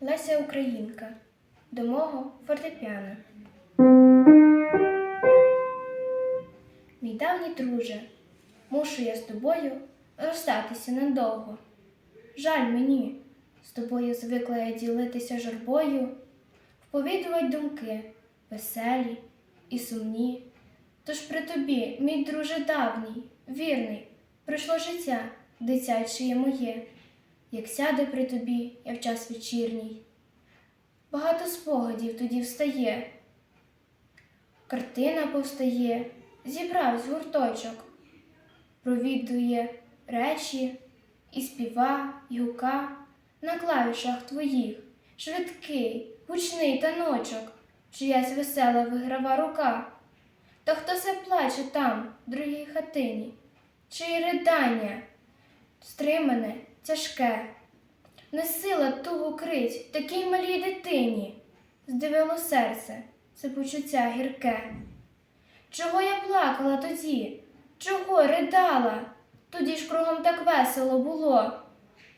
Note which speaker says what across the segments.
Speaker 1: Леся Українка до мого фортепіано. Мій давній друже, мушу я з тобою розстатися надовго. Жаль мені, з тобою звикла я ділитися журбою, вповідувати думки веселі і сумні. Тож при тобі, мій друже давній, вірний, прийшло життя дитяче моє, як сяде при тобі я в час вечірній. Багато спогадів тоді встає, картина повстає, зібравсь гурточок, провідує речі і співа, і гука. На клавішах твоїх, швидкий, гучний таночок, чиясь весела виграва рука. Та хто се плаче там, в другій хатині, чиї ридання? Стримане, тяжке, не сила тугу крить такій малій дитині, здивило серце, це почуття гірке. Чого я плакала тоді? Чого ридала? Тоді ж кругом так весело було.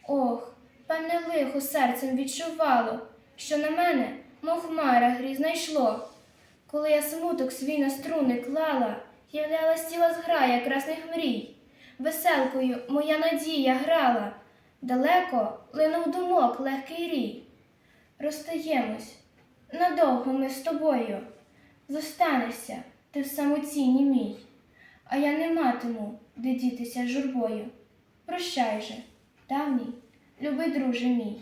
Speaker 1: Ох, певне лихо серцем відчувало, що на мене, мов хмара грізна йшло. Коли я смуток свій на струни клала, являлась ціла зграя красних мрій. Веселкою моя надія грала, далеко линув думок легкий рій. Розстаємось, надовго ми з тобою. Зостанешся ти в самоціні мій, а я не матиму, де дітися журбою. Прощай же, давній, любий друже мій.